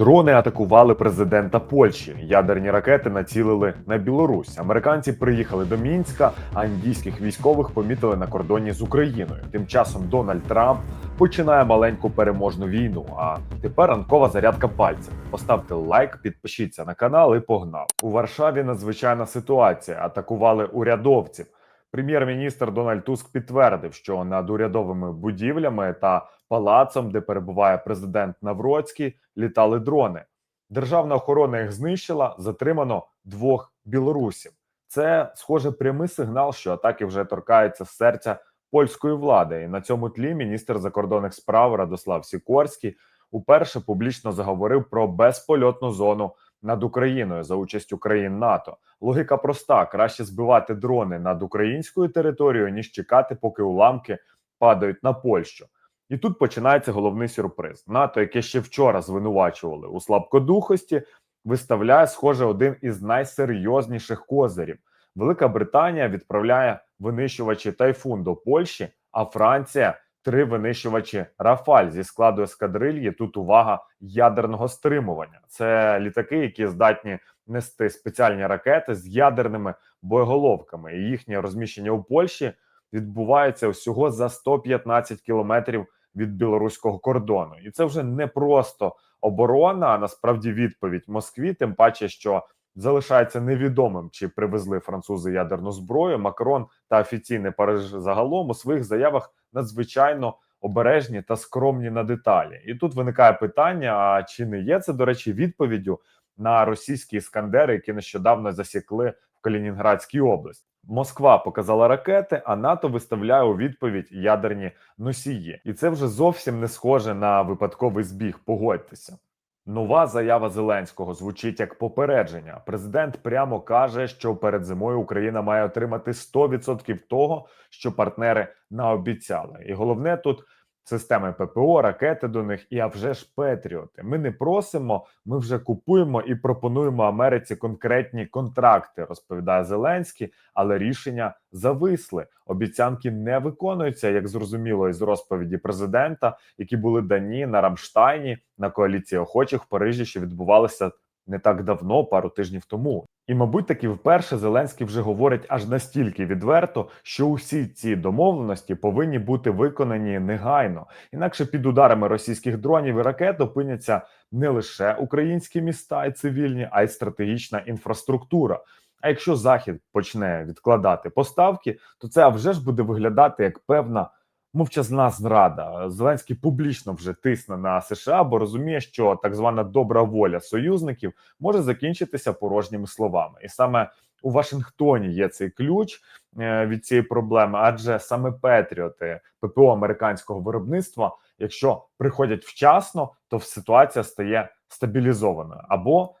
Дрони атакували президента Польщі. Ядерні ракети націлили на Білорусь. Американці приїхали до Мінська, а індійських військових помітили на кордоні з Україною. Тим часом Дональд Трамп починає маленьку переможну війну. А тепер ранкова зарядка пальцем. Поставте лайк, підпишіться на канал і погнав. У Варшаві надзвичайна ситуація. Атакували урядовців. Прем'єр-міністр Дональд Туск підтвердив, що над урядовими будівлями та палацом, де перебуває президент Навроцький, літали дрони. Державна охорона їх знищила. Затримано двох білорусів. Це схоже прямий сигнал, що атаки вже торкаються з серця польської влади. І на цьому тлі міністр закордонних справ Радослав Сікорський уперше публічно заговорив про безпольотну зону над Україною за участю країн НАТО. Логіка проста: краще збивати дрони над українською територією, ніж чекати, поки уламки падають на Польщу. І тут починається головний сюрприз. НАТО, яке ще вчора звинувачували у слабкодухості, виставляє, схоже, один із найсерйозніших козирів. Велика Британія відправляє винищувачі Тайфун до Польщі, а Франція три винищувачі Рафаль зі складу ескадрильї. Тут увага ядерного стримування. Це літаки, які здатні нести спеціальні ракети з ядерними боєголовками. І їхнє розміщення у Польщі відбувається всього за 115 кілометрів від білоруського кордону, і це вже не просто оборона, а насправді відповідь Москві. Тим паче, що залишається невідомим, чи привезли французи ядерну зброю. Макрон та офіційний Париж загалом у своїх заявах надзвичайно обережні та скромні на деталі. І тут виникає питання: а чи не є це до речі відповіддю на російські іскандери, які нещодавно засікли Калінінградській області? Москва показала ракети, а НАТО виставляє у відповідь ядерні носії, і це вже зовсім не схоже на випадковий збіг. Погодьтеся. Нова заява Зеленського звучить як попередження. Президент прямо каже, що перед зимою Україна має отримати 100% того, що партнери наобіцяли. І головне тут системи ППО, ракети до них, і а вже ж Петріоти. Ми не просимо, ми вже купуємо і пропонуємо Америці конкретні контракти, розповідає Зеленський, але рішення зависли. Обіцянки не виконуються, як зрозуміло із розповіді президента, які були дані на Рамштайні на коаліції охочих в Парижі, що відбувалися не так давно, пару тижнів тому. І, мабуть, таки вперше Зеленський вже говорить аж настільки відверто, що усі ці домовленості повинні бути виконані негайно. Інакше під ударами російських дронів і ракет опиняться не лише українські міста і цивільні, а й стратегічна інфраструктура. А якщо Захід почне відкладати поставки, то це вже ж буде виглядати як певна мовчазна зрада. Зеленський публічно вже тисне на США, бо розуміє, що так звана добра воля союзників може закінчитися порожніми словами, і саме у Вашингтоні є цей ключ е, від цієї проблеми, адже саме Петріоти ППО американського виробництва, якщо приходять вчасно, то ситуація стає стабілізованою. Або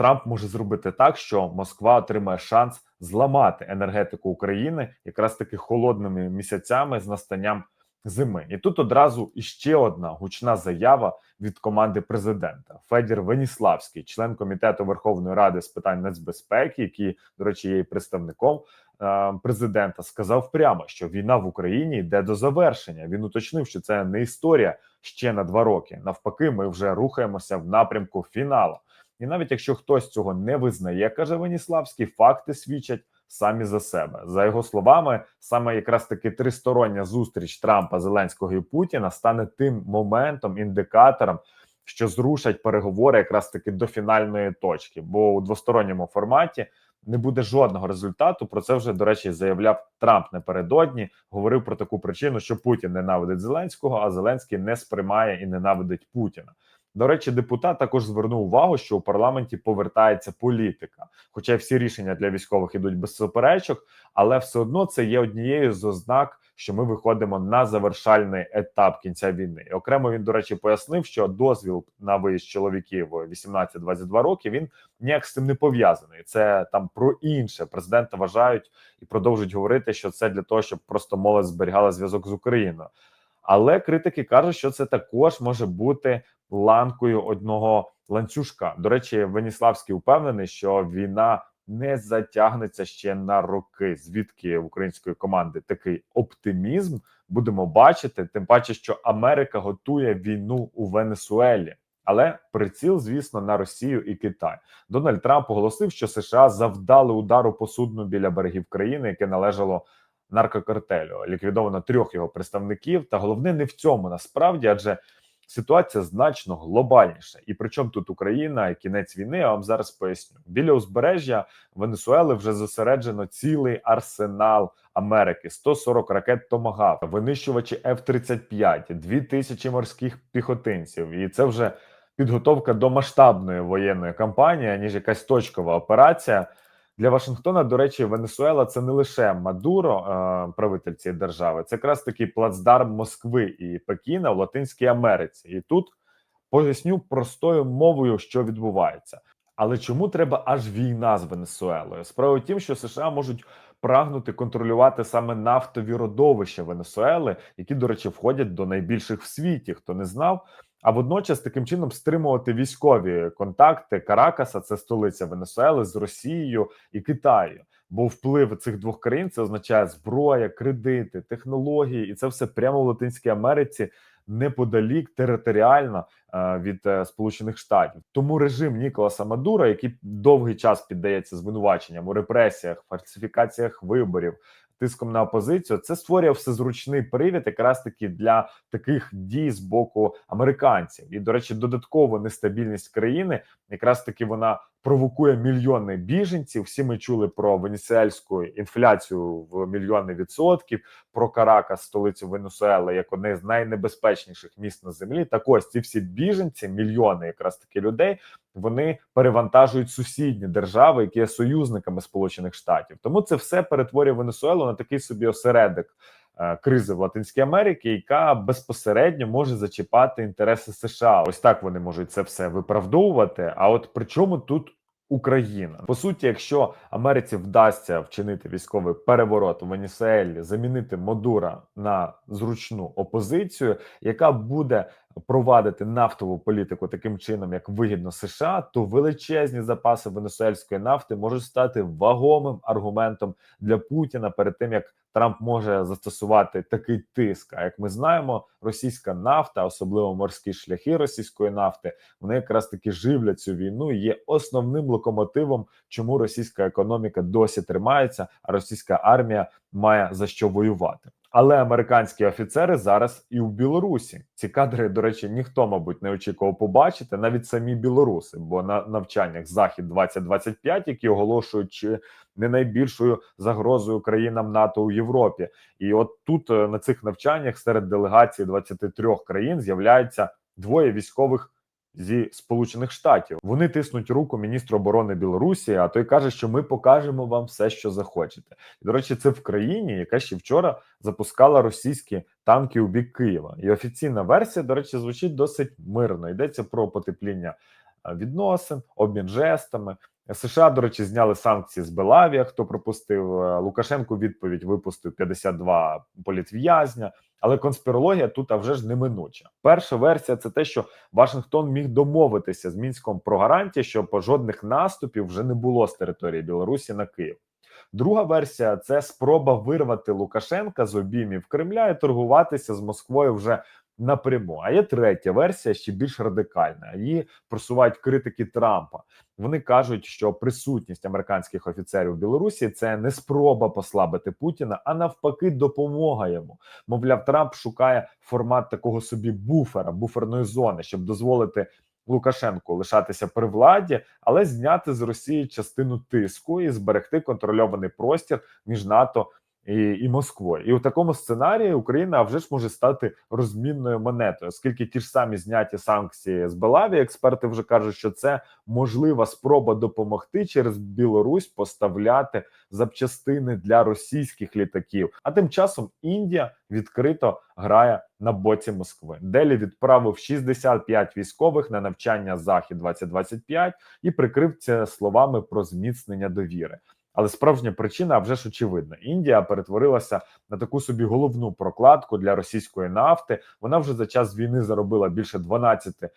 Трамп може зробити так, що Москва отримає шанс зламати енергетику України якраз таки холодними місяцями з настанням зими. І тут одразу іще одна гучна заява від команди президента Федір Веніславський, член комітету Верховної Ради з питань нацбезпеки, який, до речі, є представником е президента, сказав прямо, що війна в Україні йде до завершення. Він уточнив, що це не історія ще на два роки. Навпаки, ми вже рухаємося в напрямку фіналу. І навіть якщо хтось цього не визнає, каже Веніславський, факти свідчать самі за себе. За його словами, саме якраз таки тристороння зустріч Трампа, Зеленського і Путіна стане тим моментом, індикатором, що зрушать переговори якраз таки до фінальної точки. Бо у двосторонньому форматі не буде жодного результату. Про це вже до речі заявляв Трамп напередодні. Говорив про таку причину, що Путін ненавидить Зеленського, а Зеленський не сприймає і ненавидить Путіна. До речі, депутат також звернув увагу, що у парламенті повертається політика. Хоча всі рішення для військових ідуть без суперечок, але все одно це є однією з ознак, що ми виходимо на завершальний етап кінця війни. І окремо він, до речі, пояснив, що дозвіл на виїзд чоловіків 18-22 роки він ніяк з цим не пов'язаний. Це там про інше. Президента вважають і продовжують говорити, що це для того, щоб просто молодь зберігала зв'язок з Україною. Але критики кажуть, що це також може бути ланкою одного ланцюжка. До речі, Веніславський впевнений, що війна не затягнеться ще на роки. Звідки в української команди такий оптимізм будемо бачити? Тим паче, що Америка готує війну у Венесуелі. Але приціл, звісно, на Росію і Китай. Дональд Трамп оголосив, що США завдали удару по судну біля берегів країни, яке належало наркокартелю. Ліквідовано трьох його представників. Та головне не в цьому насправді, адже ситуація значно глобальніша. І причому тут Україна кінець війни, я вам зараз поясню. Біля узбережжя Венесуели вже зосереджено цілий арсенал Америки: 140 ракет Томагав, винищувачі F-35, 2000 морських піхотинців. І це вже підготовка до масштабної воєнної кампанії, ніж якась точкова операція. Для Вашингтона, до речі, Венесуела це не лише Мадуро, е, правитель цієї держави, це якраз такий плацдарм Москви і Пекіна в Латинській Америці. І тут поясню простою мовою, що відбувається. Але чому треба аж війна з Венесуелою? Справа в тім, що США можуть прагнути контролювати саме нафтові родовища Венесуели, які, до речі, входять до найбільших в світі. Хто не знав, а водночас таким чином стримувати військові контакти Каракаса, це столиця Венесуели з Росією і Китаю. Бо вплив цих двох країн це означає зброя, кредити, технології, і це все прямо в Латинській Америці неподалік територіально е, від е, Сполучених Штатів. Тому режим Ніколаса Мадура, який довгий час піддається звинуваченням у репресіях, фальсифікаціях виборів. Тиском на опозицію це створює всезручний привід, якраз таки для таких дій з боку американців. І до речі, додаткову нестабільність країни, якраз таки вона провокує мільйони біженців. Всі ми чули про венесуельську інфляцію в мільйони відсотків, про Каракас, столицю Венесуели, як одне з найнебезпечніших міст на землі. Так ось ці всі біженці, мільйони якраз таки людей, вони перевантажують сусідні держави, які є союзниками Сполучених Штатів. Тому це все перетворює Венесуелу на такий собі осередок. е, Кризи в Латинській Америці, яка безпосередньо може зачіпати інтереси США. Ось так вони можуть це все виправдовувати. А от при чому тут Україна? По суті, якщо Америці вдасться вчинити військовий переворот у Венесуелі, замінити Модура на зручну опозицію, яка буде провадити нафтову політику таким чином, як вигідно США, то величезні запаси венесуельської нафти можуть стати вагомим аргументом для Путіна перед тим як Трамп може застосувати такий тиск. А як ми знаємо, російська нафта, особливо морські шляхи російської нафти, вони якраз таки живлять цю війну. і Є основним локомотивом, чому російська економіка досі тримається, а російська армія має за що воювати. Але американські офіцери зараз і в Білорусі ці кадри, до речі, ніхто, мабуть, не очікував побачити, навіть самі білоруси. Бо на навчаннях Захід 2025 які оголошують не найбільшою загрозою країнам НАТО у Європі. І от тут е, на цих навчаннях серед делегацій 23 країн з'являється двоє військових. Зі сполучених штатів вони тиснуть руку міністру оборони Білорусі. А той каже, що ми покажемо вам все, що захочете. І до речі, це в країні, яка ще вчора запускала російські танки у бік Києва. І офіційна версія, до речі, звучить досить мирно. Йдеться про потепління е, відносин, обмін жестами. США, до речі, зняли санкції з Белавія. Хто пропустив Е, Лукашенко? Відповідь випустив 52 політв'язня. Але конспірологія тут а вже ж неминуча. Перша версія це те, що Вашингтон міг домовитися з мінськом про гарантії, щоб жодних наступів вже не було з території Білорусі на Київ. Друга версія це спроба вирвати Лукашенка з обіймів Кремля і торгуватися з Москвою вже напряму. А є третя версія, ще більш радикальна. Її просувають критики Трампа. Вони кажуть, що присутність американських офіцерів в Білорусі це не спроба послабити Путіна, а навпаки, допомога йому. Мовляв, Трамп шукає формат такого собі буфера, буферної зони, щоб дозволити. Лукашенку лишатися при владі, але зняти з Росії частину тиску і зберегти контрольований простір між НАТО і, і Москвою. І у такому сценарії Україна вже ж може стати розмінною монетою, оскільки ті ж самі зняті санкції з Белаві, експерти вже кажуть, що це можлива спроба допомогти через Білорусь поставляти запчастини для російських літаків. А тим часом Індія відкрито грає на боці Москви. Делі відправив 65 військових на навчання Захід 2025 і прикрив це словами про зміцнення довіри. Але справжня причина вже ж очевидна. Індія перетворилася на таку собі головну прокладку для російської нафти. Вона вже за час війни заробила більше 12 е,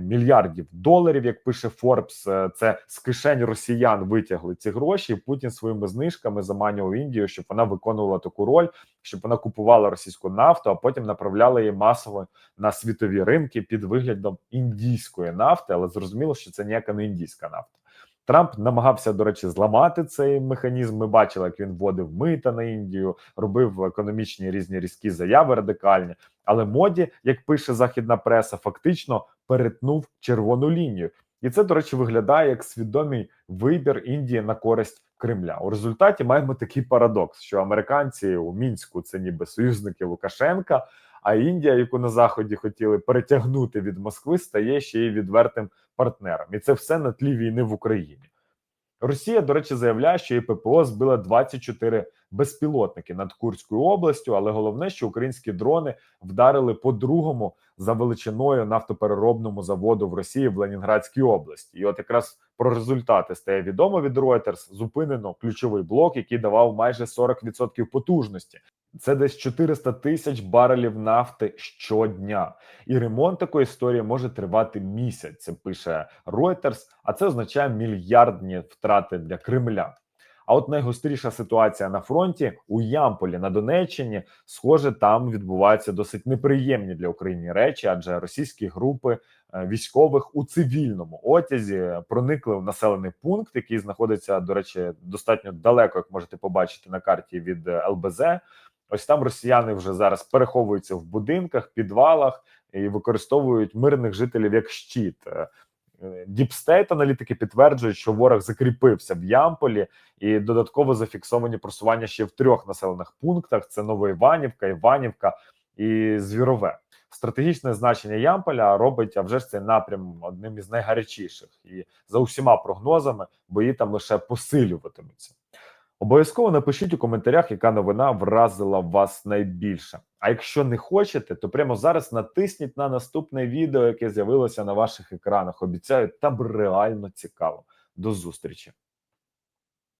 мільярдів доларів. Як пише Форбс, Е, це з кишень росіян витягли ці гроші. Путін своїми знижками заманював Індію, щоб вона виконувала таку роль, щоб вона купувала російську нафту, а потім направляла її масово на світові ринки під виглядом індійської нафти. Але зрозуміло, що це ніяка не індійська нафта. Трамп намагався, до речі, зламати цей механізм. Ми бачили, як він вводив мита на Індію, робив економічні різні різкі заяви радикальні. Але моді, як пише західна преса, фактично перетнув червону лінію. І це, до речі, виглядає як свідомий вибір Індії на користь Кремля. У результаті маємо такий парадокс, що американці у мінську це ніби союзники Лукашенка. А Індія, яку на заході хотіли перетягнути від Москви, стає ще й відвертим партнером, і це все на тлі війни в Україні. Росія, до речі, заявляє, що і ППО збила 24 безпілотники над Курською областю, але головне, що українські дрони вдарили по другому за величиною нафтопереробному заводу в Росії в Ленінградській області. І от якраз про результати стає відомо від Reuters. Зупинено ключовий блок, який давав майже 40% потужності. Це десь 400 тисяч барелів нафти щодня, і ремонт такої історії може тривати місяць. Це пише Reuters, а це означає мільярдні втрати для Кремля. А от найгостріша ситуація на фронті у Ямполі на Донеччині, схоже, там відбуваються досить неприємні для України речі, адже російські групи е, військових у цивільному одязі проникли в населений пункт, який знаходиться, до речі, достатньо далеко, як можете побачити на карті від е, ЛБЗ. Ось там росіяни вже зараз переховуються в будинках, підвалах і використовують мирних жителів як щит. Діпстейт аналітики підтверджують, що ворог закріпився в Ямполі, і додатково зафіксовані просування ще в трьох населених пунктах: це Новоіванівка, Іванівка і Звірове. Стратегічне значення Ямполя робить а вже ж цей напрям одним із найгарячіших, і за усіма прогнозами бої там лише посилюватимуться. Обов'язково напишіть у коментарях, яка новина вразила вас найбільше. А якщо не хочете, то прямо зараз натисніть на наступне відео, яке з'явилося на ваших екранах. Обіцяю, там реально цікаво. До зустрічі!